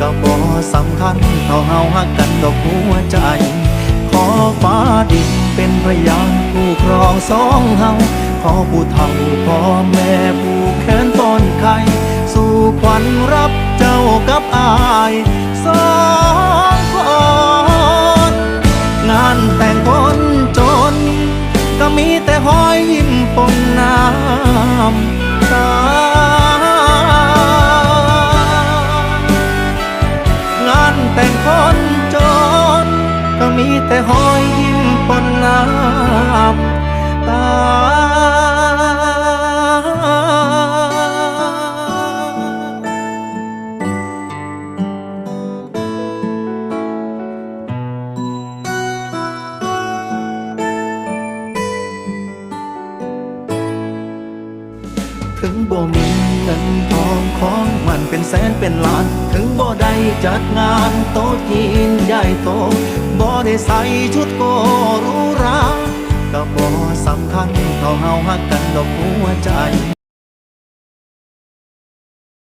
ก็บ่สำคัญเท่าเฮาฮักกันดอกหัวใจ ขอฟ้าดินเป็นพยานผู้ครองสองเฮาขอผู้เฒ่าพ่อแม่ผู้แขนต้นไข่สู่ขวัญรับเจ้ากับอายสองคนงานแต่งคนจน ก็มีแต่หอยยิ้มปนน้ำ ถึงบ่มีเงินทองของมันเป็นแสนเป็นล้าน ถึงบ่ได้จัดงานโต๊ะจีนใหญ่โตบ่ได้ใส่ชุดโกรู้ราก็บ่สำคัญเท่าเฮาฮักกันดอกหัวใจ